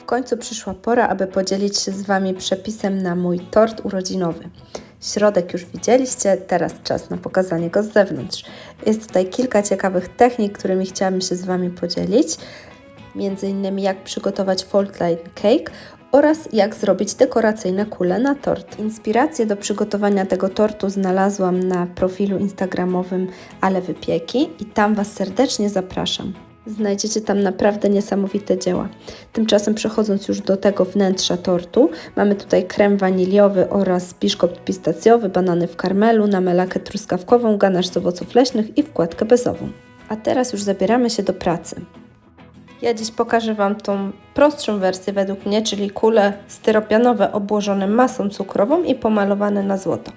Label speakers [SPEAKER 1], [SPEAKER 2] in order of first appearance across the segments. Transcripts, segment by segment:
[SPEAKER 1] W końcu przyszła pora, aby podzielić się z Wami przepisem na mój tort urodzinowy. Środek już widzieliście, teraz czas na pokazanie go z zewnątrz. Jest tutaj kilka ciekawych technik, którymi chciałabym się z Wami podzielić. Innymi jak przygotować fault line cake oraz jak zrobić dekoracyjne kule na tort. Inspirację do przygotowania tego tortu znalazłam na profilu instagramowym Ale Wypieki i tam Was serdecznie zapraszam. Znajdziecie tam naprawdę niesamowite dzieła. Tymczasem przechodząc już do tego wnętrza tortu, mamy tutaj krem waniliowy oraz biszkopt pistacjowy, banany w karmelu, namelakę truskawkową, ganasz z owoców leśnych i wkładkę bezową. A teraz już zabieramy się do pracy. Ja dziś pokażę Wam tą prostszą wersję według mnie, czyli kule styropianowe obłożone masą cukrową i pomalowane na złoto.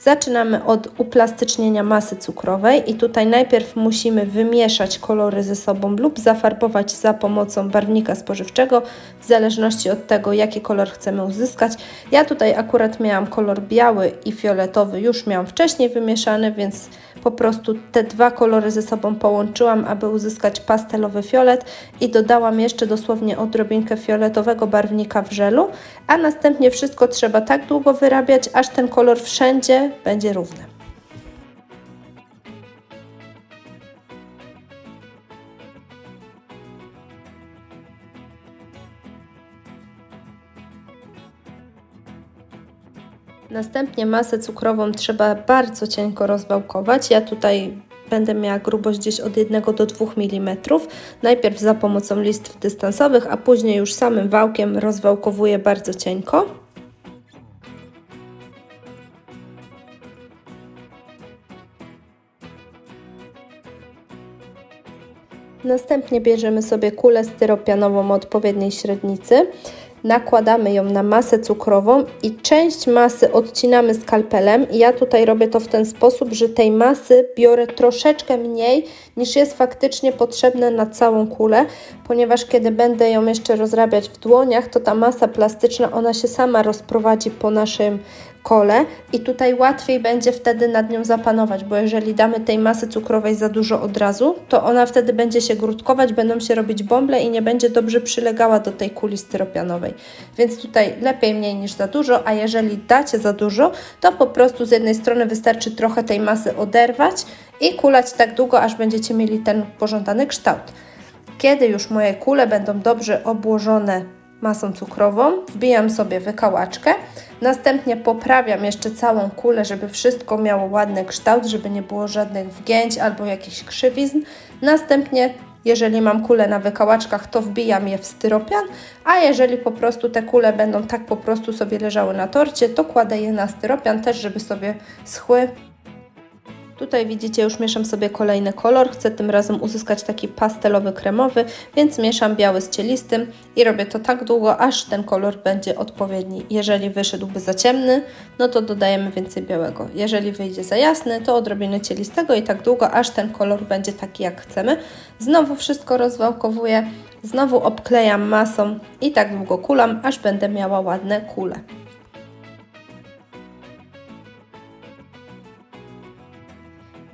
[SPEAKER 1] Zaczynamy od uplastycznienia masy cukrowej i tutaj najpierw musimy wymieszać kolory ze sobą lub zafarbować za pomocą barwnika spożywczego w zależności od tego jaki kolor chcemy uzyskać. Ja tutaj akurat miałam kolor biały i fioletowy, już miałam wcześniej wymieszany, więc po prostu te dwa kolory ze sobą połączyłam, aby uzyskać pastelowy fiolet i dodałam jeszcze dosłownie odrobinkę fioletowego barwnika w żelu, a następnie wszystko trzeba tak długo wyrabiać, aż ten kolor wszędzie będzie równy. Następnie masę cukrową trzeba bardzo cienko rozwałkować. Ja tutaj będę miała grubość gdzieś od 1 do 2 mm. Najpierw za pomocą listw dystansowych, a później już samym wałkiem rozwałkowuję bardzo cienko. Następnie bierzemy sobie kulę styropianową o odpowiedniej średnicy nakładamy ją na masę cukrową i część masy odcinamy skalpelem. Ja tutaj robię to w ten sposób, że tej masy biorę troszeczkę mniej niż jest faktycznie potrzebne na całą kulę, ponieważ kiedy będę ją jeszcze rozrabiać w dłoniach, to ta masa plastyczna, ona się sama rozprowadzi po naszym kole i tutaj łatwiej będzie wtedy nad nią zapanować, bo jeżeli damy tej masy cukrowej za dużo od razu, to ona wtedy będzie się grudkować, będą się robić bąble i nie będzie dobrze przylegała do tej kuli styropianowej. Więc tutaj lepiej mniej niż za dużo, a jeżeli dacie za dużo, to po prostu z jednej strony wystarczy trochę tej masy oderwać i kulać tak długo, aż będziecie mieli ten pożądany kształt. Kiedy już moje kule będą dobrze obłożone masą cukrową, wbijam sobie wykałaczkę, następnie poprawiam jeszcze całą kulę, żeby wszystko miało ładny kształt, żeby nie było żadnych wgięć albo jakichś krzywizn. Następnie jeżeli mam kule na wykałaczkach, to wbijam je w styropian, a jeżeli po prostu te kule będą tak po prostu sobie leżały na torcie, to kładę je na styropian też, żeby sobie schły Tutaj widzicie, już mieszam sobie kolejny kolor. Chcę tym razem uzyskać taki pastelowy, kremowy, więc mieszam biały z cielistym i robię to tak długo, aż ten kolor będzie odpowiedni. Jeżeli wyszedłby za ciemny, no to dodajemy więcej białego. Jeżeli wyjdzie za jasny, to odrobinę cielistego i tak długo, aż ten kolor będzie taki jak chcemy. Znowu wszystko rozwałkowuję, znowu obklejam masą i tak długo kulam, aż będę miała ładne kule.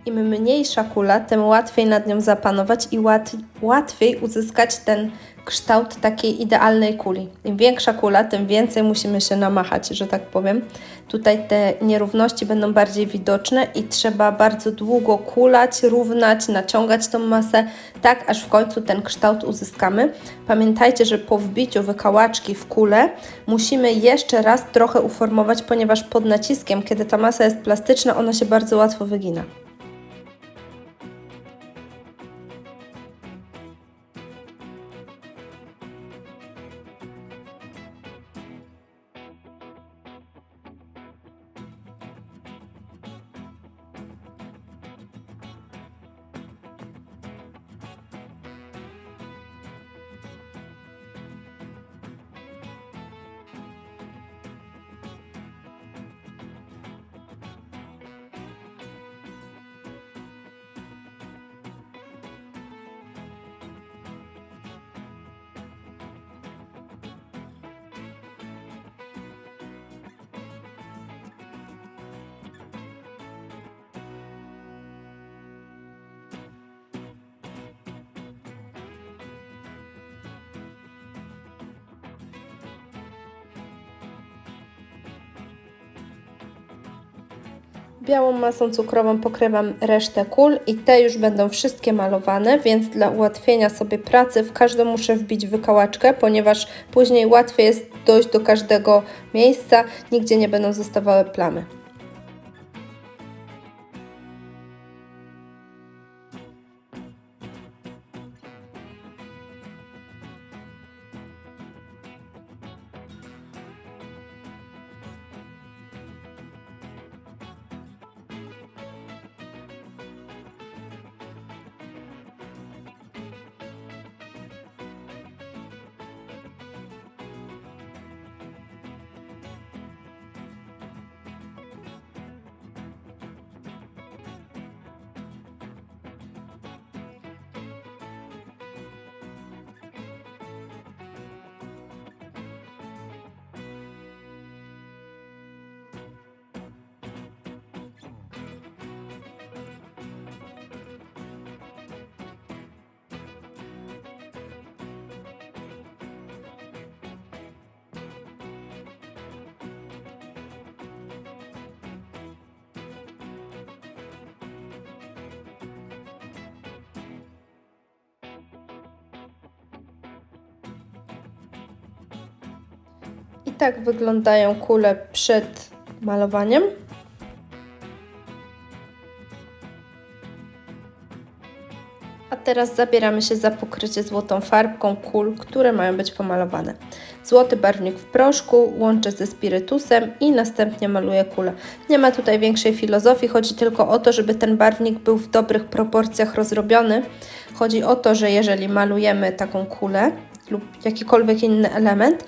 [SPEAKER 1] Im mniejsza kula, tym łatwiej nad nią zapanować i łat, łatwiej uzyskać ten kształt takiej idealnej kuli. Im większa kula, tym więcej musimy się namachać, że tak powiem. Tutaj te nierówności będą bardziej widoczne i trzeba bardzo długo kulać, równać, naciągać tą masę, tak aż w końcu ten kształt uzyskamy. Pamiętajcie, że po wbiciu wykałaczki w kulę musimy jeszcze raz trochę uformować, ponieważ pod naciskiem, kiedy ta masa jest plastyczna, ona się bardzo łatwo wygina. Białą masą cukrową pokrywam resztę kul i te już będą wszystkie malowane, więc dla ułatwienia sobie pracy w każdą muszę wbić wykałaczkę, ponieważ później łatwiej jest dojść do każdego miejsca, nigdzie nie będą zostawały plamy. I tak wyglądają kule przed malowaniem. A teraz zabieramy się za pokrycie złotą farbką kul, które mają być pomalowane. Złoty barwnik w proszku łączę ze spirytusem i następnie maluję kulę. Nie ma tutaj większej filozofii, chodzi tylko o to, żeby ten barwnik był w dobrych proporcjach rozrobiony. Chodzi o to, że jeżeli malujemy taką kulę lub jakikolwiek inny element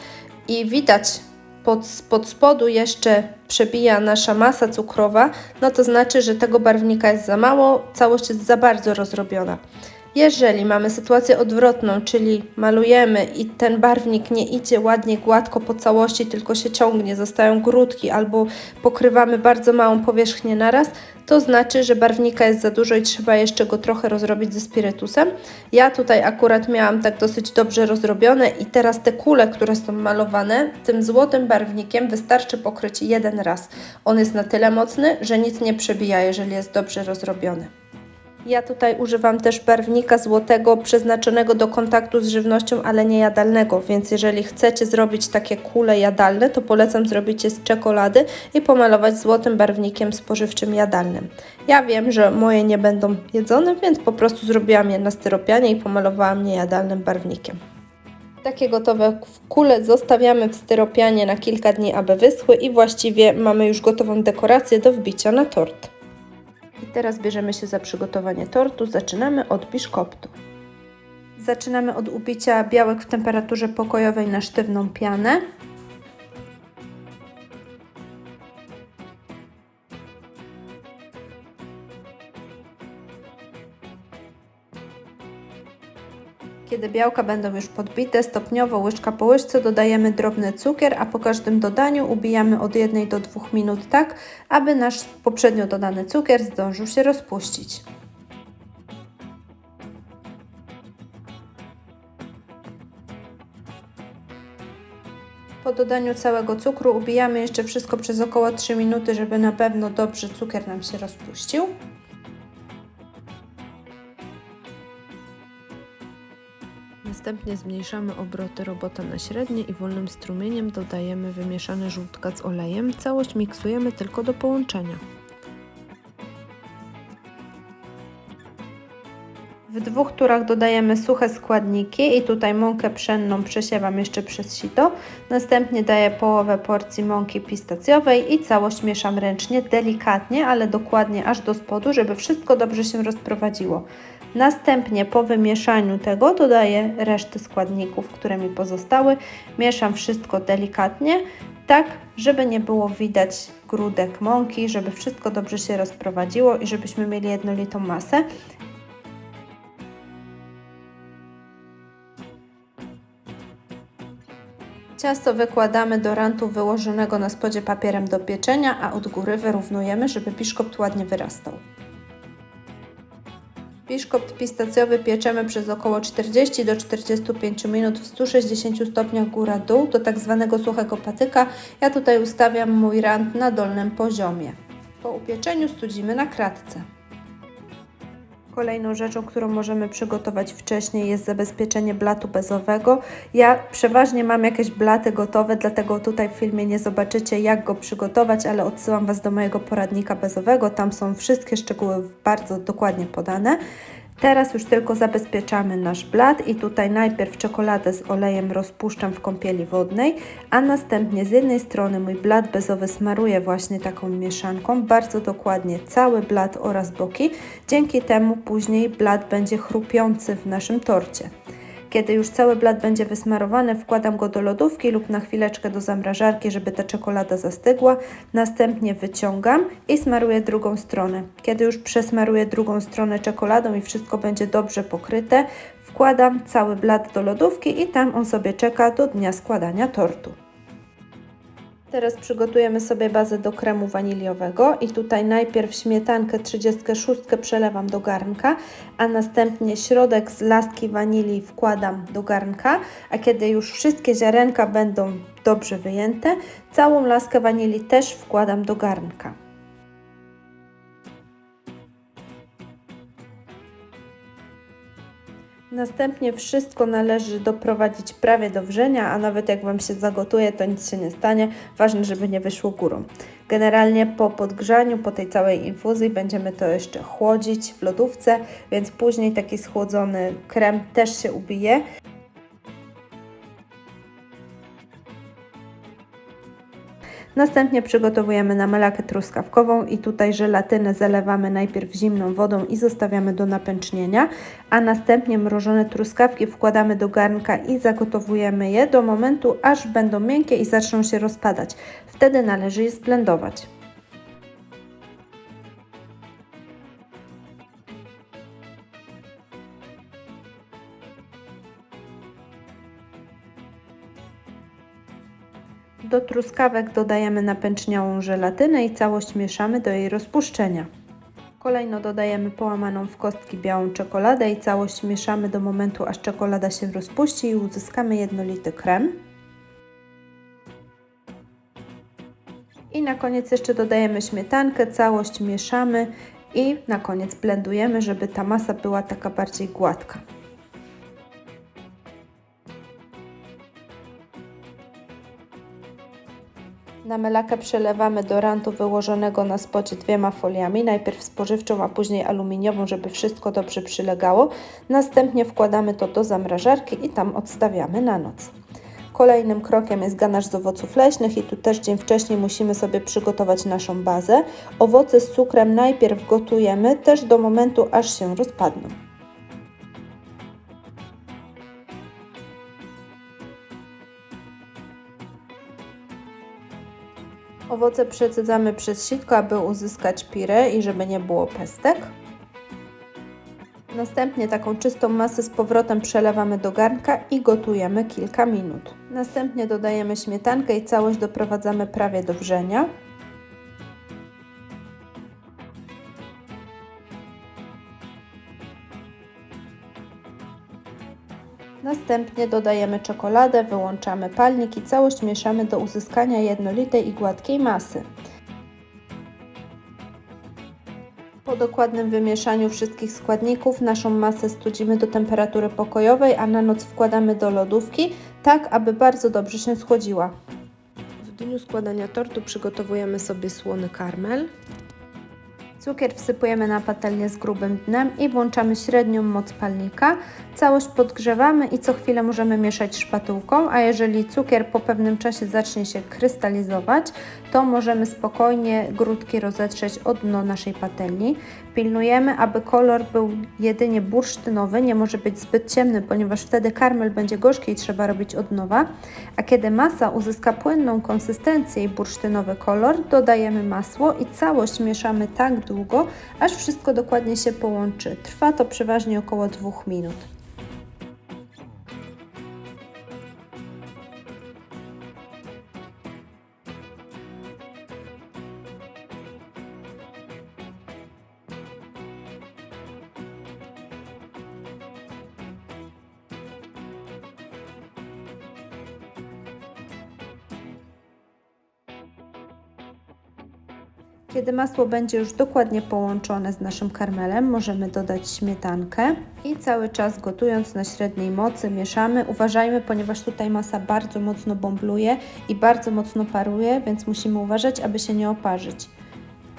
[SPEAKER 1] i widać pod, pod spodu jeszcze przebija nasza masa cukrowa, no to znaczy, że tego barwnika jest za mało, całość jest za bardzo rozrobiona. Jeżeli mamy sytuację odwrotną, czyli malujemy i ten barwnik nie idzie ładnie, gładko po całości, tylko się ciągnie, zostają grudki albo pokrywamy bardzo małą powierzchnię naraz, to znaczy, że barwnika jest za dużo i trzeba jeszcze go trochę rozrobić ze spirytusem. Ja tutaj akurat miałam tak dosyć dobrze rozrobione i teraz te kule, które są malowane, tym złotym barwnikiem wystarczy pokryć jeden raz. On jest na tyle mocny, że nic nie przebija, jeżeli jest dobrze rozrobiony. Ja tutaj używam też barwnika złotego przeznaczonego do kontaktu z żywnością, ale nie jadalnego, więc jeżeli chcecie zrobić takie kule jadalne, to polecam zrobić je z czekolady i pomalować złotym barwnikiem spożywczym jadalnym. Ja wiem, że moje nie będą jedzone, więc po prostu zrobiłam je na styropianie i pomalowałam niejadalnym barwnikiem. Takie gotowe kule zostawiamy w styropianie na kilka dni, aby wyschły i właściwie mamy już gotową dekorację do wbicia na tort. I teraz bierzemy się za przygotowanie tortu. Zaczynamy od biszkoptu. Zaczynamy od ubicia białek w temperaturze pokojowej na sztywną pianę. Kiedy białka będą już podbite, stopniowo łyżka po łyżce dodajemy drobny cukier, a po każdym dodaniu ubijamy od 1 do 2 minut tak, aby nasz poprzednio dodany cukier zdążył się rozpuścić. Po dodaniu całego cukru ubijamy jeszcze wszystko przez około 3 minuty, żeby na pewno dobrze cukier nam się rozpuścił. Następnie zmniejszamy obroty robota na średnie i wolnym strumieniem dodajemy wymieszane żółtka z olejem. Całość miksujemy tylko do połączenia. W dwóch turach dodajemy suche składniki i tutaj mąkę pszenną przesiewam jeszcze przez sito. Następnie daję połowę porcji mąki pistacjowej i całość mieszam ręcznie, delikatnie, ale dokładnie aż do spodu, żeby wszystko dobrze się rozprowadziło. Następnie po wymieszaniu tego dodaję resztę składników, które mi pozostały. Mieszam wszystko delikatnie, tak żeby nie było widać grudek mąki, żeby wszystko dobrze się rozprowadziło i żebyśmy mieli jednolitą masę. Ciasto wykładamy do rantu wyłożonego na spodzie papierem do pieczenia, a od góry wyrównujemy, żeby biszkopt ładnie wyrastał. Biszkopt pistacjowy pieczemy przez około 40 do 45 minut w 160 stopniach góra-dół do tak zwanego suchego patyka. Ja tutaj ustawiam mój rant na dolnym poziomie. Po upieczeniu studzimy na kratce. Kolejną rzeczą, którą możemy przygotować wcześniej jest zabezpieczenie blatu bezowego. Ja przeważnie mam jakieś blaty gotowe, dlatego tutaj w filmie nie zobaczycie jak go przygotować, ale odsyłam Was do mojego poradnika bezowego. Tam są wszystkie szczegóły bardzo dokładnie podane. Teraz już tylko zabezpieczamy nasz blat i tutaj najpierw czekoladę z olejem rozpuszczam w kąpieli wodnej, a następnie z jednej strony mój blat bezowy smaruję właśnie taką mieszanką, bardzo dokładnie cały blat oraz boki. Dzięki temu później blat będzie chrupiący w naszym torcie. Kiedy już cały blat będzie wysmarowany, wkładam go do lodówki lub na chwileczkę do zamrażarki, żeby ta czekolada zastygła. Następnie wyciągam i smaruję drugą stronę. Kiedy już przesmaruję drugą stronę czekoladą i wszystko będzie dobrze pokryte, wkładam cały blat do lodówki i tam on sobie czeka do dnia składania tortu. Teraz przygotujemy sobie bazę do kremu waniliowego i tutaj najpierw śmietankę 36 przelewam do garnka, a następnie środek z lastki wanilii wkładam do garnka, a kiedy już wszystkie ziarenka będą dobrze wyjęte, całą laskę wanilii też wkładam do garnka. Następnie wszystko należy doprowadzić prawie do wrzenia, a nawet jak Wam się zagotuje, to nic się nie stanie. Ważne, żeby nie wyszło górą. Generalnie po podgrzaniu, po tej całej infuzji będziemy to jeszcze chłodzić w lodówce, więc później taki schłodzony krem też się ubije. Następnie przygotowujemy namelakę truskawkową i tutaj żelatynę zalewamy najpierw zimną wodą i zostawiamy do napęcznienia, a następnie mrożone truskawki wkładamy do garnka i zagotowujemy je do momentu, aż będą miękkie i zaczną się rozpadać. Wtedy należy je zblendować. Do truskawek dodajemy napęczniałą żelatynę i całość mieszamy do jej rozpuszczenia. Kolejno dodajemy połamaną w kostki białą czekoladę i całość mieszamy do momentu, aż czekolada się rozpuści i uzyskamy jednolity krem. I na koniec jeszcze dodajemy śmietankę, całość mieszamy i na koniec blendujemy, żeby ta masa była taka bardziej gładka. Na melakę przelewamy do rantu wyłożonego na spocie dwiema foliami, najpierw spożywczą, a później aluminiową, żeby wszystko dobrze przylegało. Następnie wkładamy to do zamrażarki i tam odstawiamy na noc. Kolejnym krokiem jest ganasz z owoców leśnych i tu też dzień wcześniej musimy sobie przygotować naszą bazę. Owoce z cukrem najpierw gotujemy też do momentu, aż się rozpadną. Owoce przecedzamy przez sitko, aby uzyskać pirę i żeby nie było pestek. Następnie taką czystą masę z powrotem przelewamy do garnka i gotujemy kilka minut. Następnie dodajemy śmietankę i całość doprowadzamy prawie do wrzenia. Następnie dodajemy czekoladę, wyłączamy palnik i całość mieszamy do uzyskania jednolitej i gładkiej masy. Po dokładnym wymieszaniu wszystkich składników naszą masę studzimy do temperatury pokojowej, a na noc wkładamy do lodówki, tak aby bardzo dobrze się schłodziła. W dniu składania tortu przygotowujemy sobie słony karmel. Cukier wsypujemy na patelnię z grubym dnem i włączamy średnią moc palnika. Całość podgrzewamy i co chwilę możemy mieszać szpatułką, a jeżeli cukier po pewnym czasie zacznie się krystalizować, to możemy spokojnie grudki rozetrzeć od dno naszej patelni. Pilnujemy, aby kolor był jedynie bursztynowy, nie może być zbyt ciemny, ponieważ wtedy karmel będzie gorzki i trzeba robić od nowa. A kiedy masa uzyska płynną konsystencję i bursztynowy kolor, dodajemy masło i całość mieszamy tak długo, aż wszystko dokładnie się połączy. Trwa to przeważnie około 2 minut. Kiedy masło będzie już dokładnie połączone z naszym karmelem, możemy dodać śmietankę i cały czas gotując na średniej mocy mieszamy. Uważajmy, ponieważ tutaj masa bardzo mocno bąbluje i bardzo mocno paruje, więc musimy uważać, aby się nie oparzyć.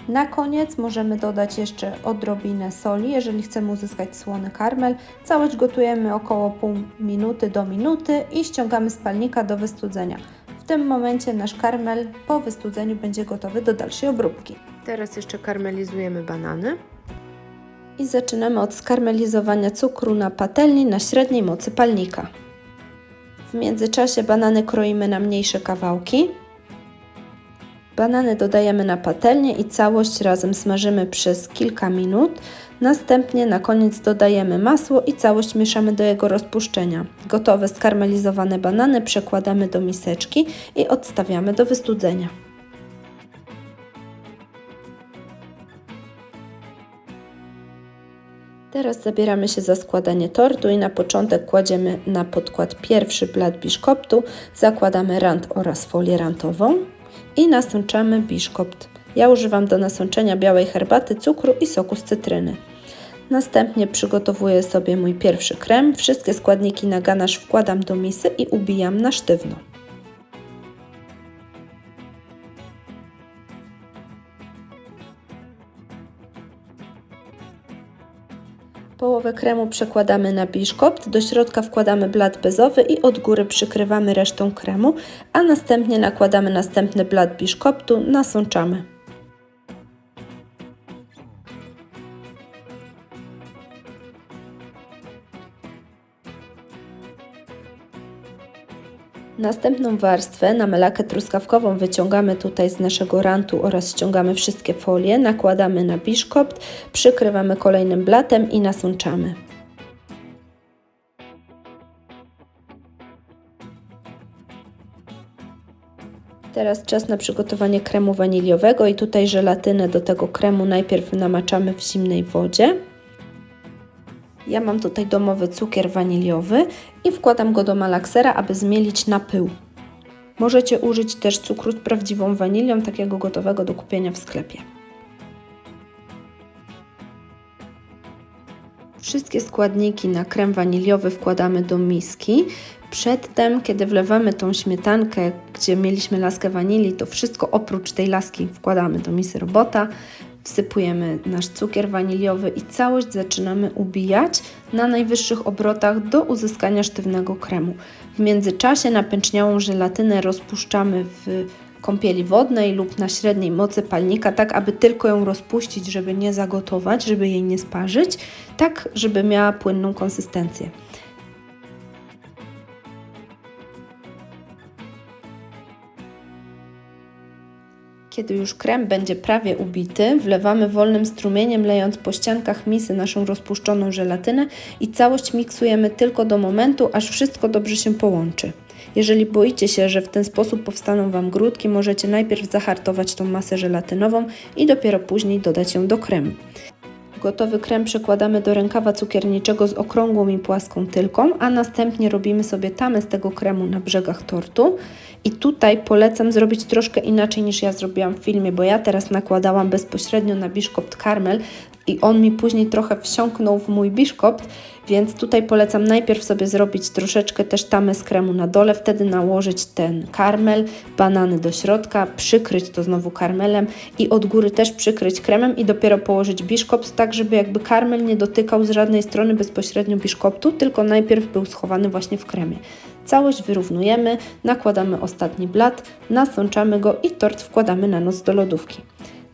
[SPEAKER 1] Na koniec możemy dodać jeszcze odrobinę soli, jeżeli chcemy uzyskać słony karmel. Całość gotujemy około pół minuty do minuty i ściągamy z palnika do wystudzenia. W tym momencie nasz karmel po wystudzeniu będzie gotowy do dalszej obróbki.
[SPEAKER 2] Teraz jeszcze karmelizujemy banany.
[SPEAKER 1] I zaczynamy od skarmelizowania cukru na patelni na średniej mocy palnika. W międzyczasie banany kroimy na mniejsze kawałki. Banany dodajemy na patelnię i całość razem smażymy przez kilka minut. Następnie na koniec dodajemy masło i całość mieszamy do jego rozpuszczenia. Gotowe skarmelizowane banany przekładamy do miseczki i odstawiamy do wystudzenia. Teraz zabieramy się za składanie tortu i na początek kładziemy na podkład pierwszy blat biszkoptu, zakładamy rant oraz folię rantową i nasączamy biszkopt. Ja używam do nasączenia białej herbaty, cukru i soku z cytryny. Następnie przygotowuję sobie mój pierwszy krem. Wszystkie składniki na ganasz wkładam do misy i ubijam na sztywno. Połowę kremu przekładamy na biszkopt, do środka wkładamy blat bezowy i od góry przykrywamy resztą kremu, a następnie nakładamy następny blat biszkoptu, nasączamy. Następną warstwę na melakę truskawkową wyciągamy tutaj z naszego rantu oraz ściągamy wszystkie folie, nakładamy na biszkopt, przykrywamy kolejnym blatem i nasączamy. Teraz czas na przygotowanie kremu waniliowego i tutaj żelatynę do tego kremu najpierw namaczamy w zimnej wodzie. Ja mam tutaj domowy cukier waniliowy i wkładam go do malaksera, aby zmielić na pył. Możecie użyć też cukru z prawdziwą wanilią, takiego gotowego do kupienia w sklepie. Wszystkie składniki na krem waniliowy wkładamy do miski. Przedtem, kiedy wlewamy tą śmietankę, gdzie mieliśmy laskę wanilii, to wszystko oprócz tej laski wkładamy do misy robota wsypujemy nasz cukier waniliowy i całość zaczynamy ubijać na najwyższych obrotach do uzyskania sztywnego kremu. W międzyczasie napęczniałą żelatynę rozpuszczamy w kąpieli wodnej lub na średniej mocy palnika, tak aby tylko ją rozpuścić, żeby nie zagotować, żeby jej nie sparzyć, tak żeby miała płynną konsystencję. Kiedy już krem będzie prawie ubity, wlewamy wolnym strumieniem, lejąc po ściankach misy naszą rozpuszczoną żelatynę i całość miksujemy tylko do momentu, aż wszystko dobrze się połączy. Jeżeli boicie się, że w ten sposób powstaną Wam grudki, możecie najpierw zahartować tą masę żelatynową i dopiero później dodać ją do kremu. Gotowy krem przekładamy do rękawa cukierniczego z okrągłą i płaską tylką, a następnie robimy sobie tamę z tego kremu na brzegach tortu. I tutaj polecam zrobić troszkę inaczej niż ja zrobiłam w filmie, bo ja teraz nakładałam bezpośrednio na biszkopt karmel i on mi później trochę wsiąknął w mój biszkopt, więc tutaj polecam najpierw sobie zrobić troszeczkę też tamę z kremu na dole, wtedy nałożyć ten karmel, banany do środka, przykryć to znowu karmelem i od góry też przykryć kremem i dopiero położyć biszkopt, tak żeby jakby karmel nie dotykał z żadnej strony bezpośrednio biszkoptu, tylko najpierw był schowany właśnie w kremie. Całość wyrównujemy, nakładamy ostatni blat, nasączamy go i tort wkładamy na noc do lodówki.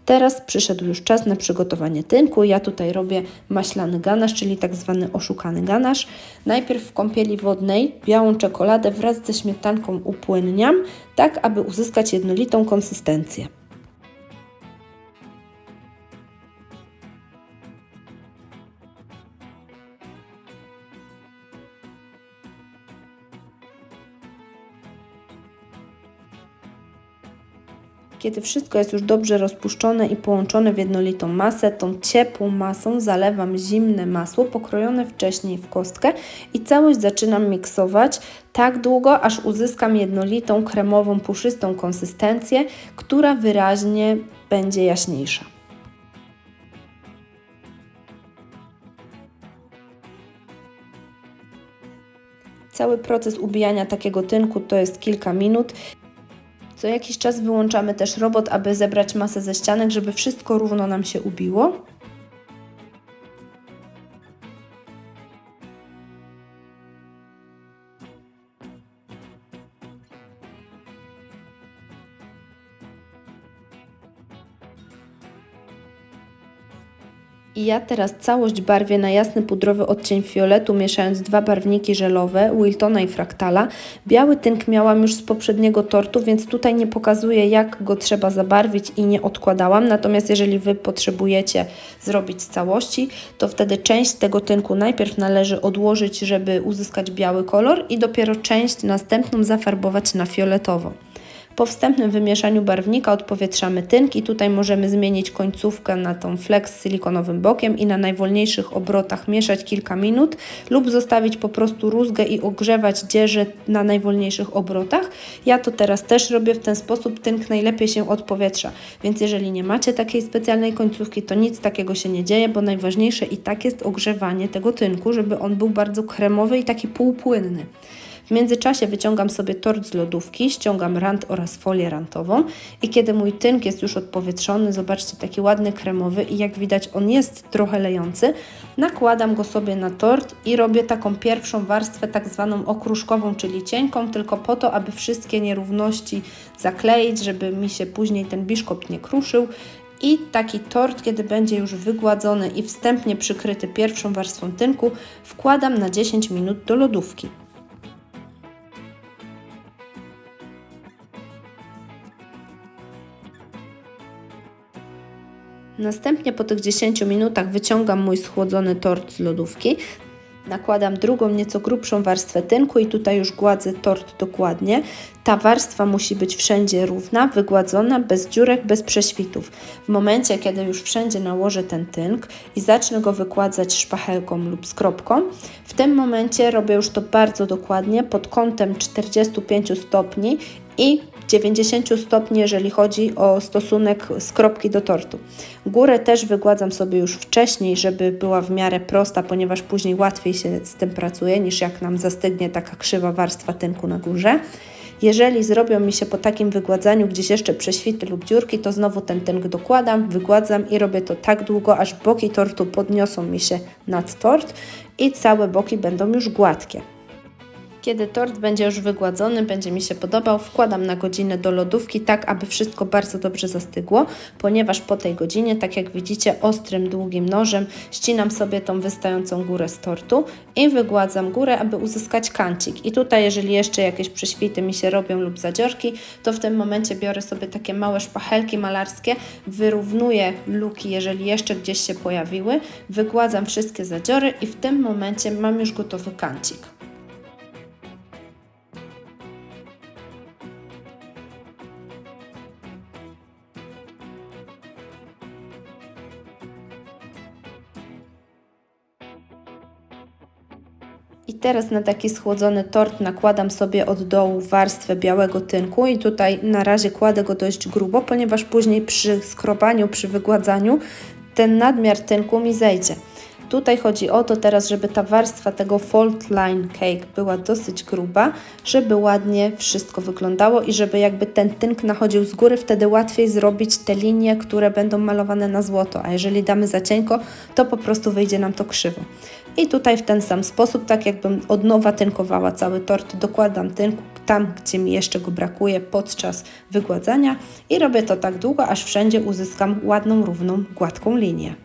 [SPEAKER 1] Teraz przyszedł już czas na przygotowanie tynku. Ja tutaj robię maślany ganasz, czyli tak zwany oszukany ganasz. Najpierw w kąpieli wodnej białą czekoladę wraz ze śmietanką upłynniam, tak aby uzyskać jednolitą konsystencję. Kiedy wszystko jest już dobrze rozpuszczone i połączone w jednolitą masę, tą ciepłą masą zalewam zimne masło pokrojone wcześniej w kostkę i całość zaczynam miksować tak długo, aż uzyskam jednolitą, kremową, puszystą konsystencję, która wyraźnie będzie jaśniejsza. Cały proces ubijania takiego tynku to jest kilka minut. Co jakiś czas wyłączamy też robot, aby zebrać masę ze ścianek, żeby wszystko równo nam się ubiło. I ja teraz całość barwię na jasny pudrowy odcień fioletu, mieszając dwa barwniki żelowe, Wiltona i Fraktala. Biały tynk miałam już z poprzedniego tortu, więc tutaj nie pokazuję jak go trzeba zabarwić i nie odkładałam. Natomiast jeżeli Wy potrzebujecie zrobić z całości, to wtedy część tego tynku najpierw należy odłożyć, żeby uzyskać biały kolor i dopiero część następną zafarbować na fioletowo. Po wstępnym wymieszaniu barwnika odpowietrzamy tynk i tutaj możemy zmienić końcówkę na tą flex z silikonowym bokiem i na najwolniejszych obrotach mieszać kilka minut lub zostawić po prostu rózgę i ogrzewać dzieże na najwolniejszych obrotach. Ja to teraz też robię w ten sposób, tynk najlepiej się odpowietrza, więc jeżeli nie macie takiej specjalnej końcówki, to nic takiego się nie dzieje, bo najważniejsze i tak jest ogrzewanie tego tynku, żeby on był bardzo kremowy i taki półpłynny. W międzyczasie wyciągam sobie tort z lodówki, ściągam rant oraz folię rantową i kiedy mój tynk jest już odpowietrzony, zobaczcie, taki ładny kremowy i jak widać on jest trochę lejący, nakładam go sobie na tort i robię taką pierwszą warstwę tak zwaną okruszkową, czyli cienką, tylko po to, aby wszystkie nierówności zakleić, żeby mi się później ten biszkopt nie kruszył. I taki tort, kiedy będzie już wygładzony i wstępnie przykryty pierwszą warstwą tynku, wkładam na 10 minut do lodówki. Następnie po tych 10 minutach wyciągam mój schłodzony tort z lodówki. Nakładam drugą, nieco grubszą warstwę tynku i tutaj już gładzę tort dokładnie. Ta warstwa musi być wszędzie równa, wygładzona, bez dziurek, bez prześwitów. W momencie, kiedy już wszędzie nałożę ten tynk i zacznę go wykładzać szpachelką lub skropką, w tym momencie robię już to bardzo dokładnie pod kątem 45 stopni i 90 stopni, jeżeli chodzi o stosunek skropki do tortu. Górę też wygładzam sobie już wcześniej, żeby była w miarę prosta, ponieważ później łatwiej się z tym pracuje, niż jak nam zastygnie taka krzywa warstwa tynku na górze. Jeżeli zrobią mi się po takim wygładzaniu gdzieś jeszcze prześwity lub dziurki, to znowu ten tynk dokładam, wygładzam i robię to tak długo, aż boki tortu podniosą mi się nad tort i całe boki będą już gładkie. Kiedy tort będzie już wygładzony, będzie mi się podobał, wkładam na godzinę do lodówki, tak aby wszystko bardzo dobrze zastygło, ponieważ po tej godzinie, tak jak widzicie, ostrym, długim nożem ścinam sobie tą wystającą górę z tortu i wygładzam górę, aby uzyskać kancik. I tutaj, jeżeli jeszcze jakieś prześwity mi się robią lub zadziorki, to w tym momencie biorę sobie takie małe szpachelki malarskie, wyrównuję luki, jeżeli jeszcze gdzieś się pojawiły, wygładzam wszystkie zadziory i w tym momencie mam już gotowy kancik. Teraz na taki schłodzony tort nakładam sobie od dołu warstwę białego tynku i tutaj na razie kładę go dość grubo, ponieważ później przy skrobaniu, przy wygładzaniu ten nadmiar tynku mi zejdzie. Tutaj chodzi o to teraz, żeby ta warstwa tego fold line cake była dosyć gruba, żeby ładnie wszystko wyglądało i żeby jakby ten tynk nachodził z góry, wtedy łatwiej zrobić te linie, które będą malowane na złoto, a jeżeli damy za cienko, to po prostu wyjdzie nam to krzywo. I tutaj w ten sam sposób, tak jakbym od nowa tynkowała cały tort, dokładam tynk tam, gdzie mi jeszcze go brakuje podczas wygładzania i robię to tak długo, aż wszędzie uzyskam ładną, równą, gładką linię.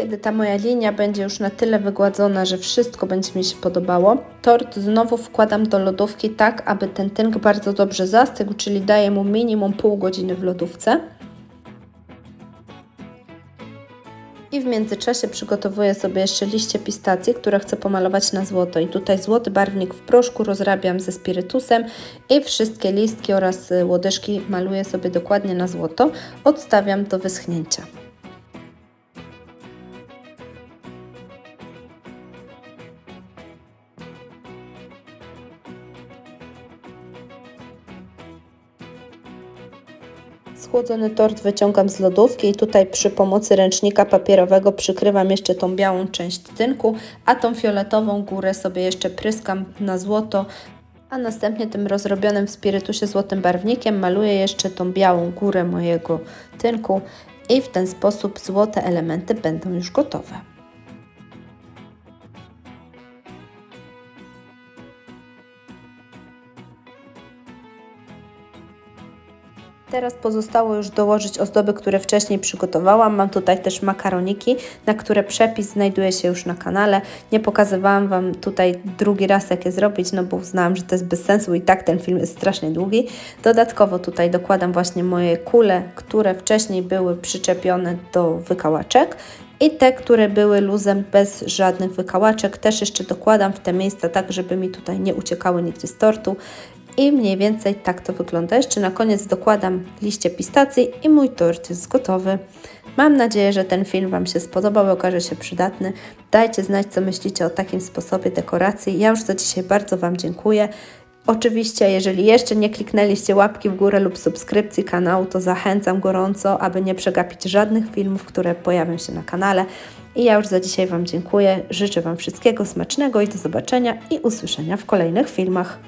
[SPEAKER 1] Kiedy ta moja linia będzie już na tyle wygładzona, że wszystko będzie mi się podobało, tort znowu wkładam do lodówki tak, aby ten tynk bardzo dobrze zastygł, czyli daję mu minimum pół godziny w lodówce. I w międzyczasie przygotowuję sobie jeszcze liście pistacji, które chcę pomalować na złoto. I tutaj złoty barwnik w proszku rozrabiam ze spirytusem i wszystkie listki oraz łodyżki maluję sobie dokładnie na złoto. Odstawiam do wyschnięcia. Schłodzony tort wyciągam z lodówki i tutaj przy pomocy ręcznika papierowego przykrywam jeszcze tą białą część tynku, a tą fioletową górę sobie jeszcze pryskam na złoto, a następnie tym rozrobionym w spirytusie złotym barwnikiem maluję jeszcze tą białą górę mojego tynku i w ten sposób złote elementy będą już gotowe. Teraz pozostało już dołożyć ozdoby, które wcześniej przygotowałam. Mam tutaj też makaroniki, na które przepis znajduje się już na kanale. Nie pokazywałam Wam tutaj drugi raz, jak je zrobić, no bo uznałam, że to jest bez sensu i tak ten film jest strasznie długi. Dodatkowo tutaj dokładam właśnie moje kule, które wcześniej były przyczepione do wykałaczek. I te, które były luzem bez żadnych wykałaczek, też jeszcze dokładam w te miejsca, tak żeby mi tutaj nie uciekały nigdzie z tortu. I mniej więcej tak to wygląda. Jeszcze na koniec dokładam liście pistacji i mój tort jest gotowy. Mam nadzieję, że ten film Wam się spodobał okaże się przydatny. Dajcie znać, co myślicie o takim sposobie dekoracji. Ja już za dzisiaj bardzo Wam dziękuję. Oczywiście, jeżeli jeszcze nie kliknęliście łapki w górę lub subskrypcji kanału, to zachęcam gorąco, aby nie przegapić żadnych filmów, które pojawią się na kanale. I ja już za dzisiaj Wam dziękuję. Życzę Wam wszystkiego smacznego i do zobaczenia i usłyszenia w kolejnych filmach.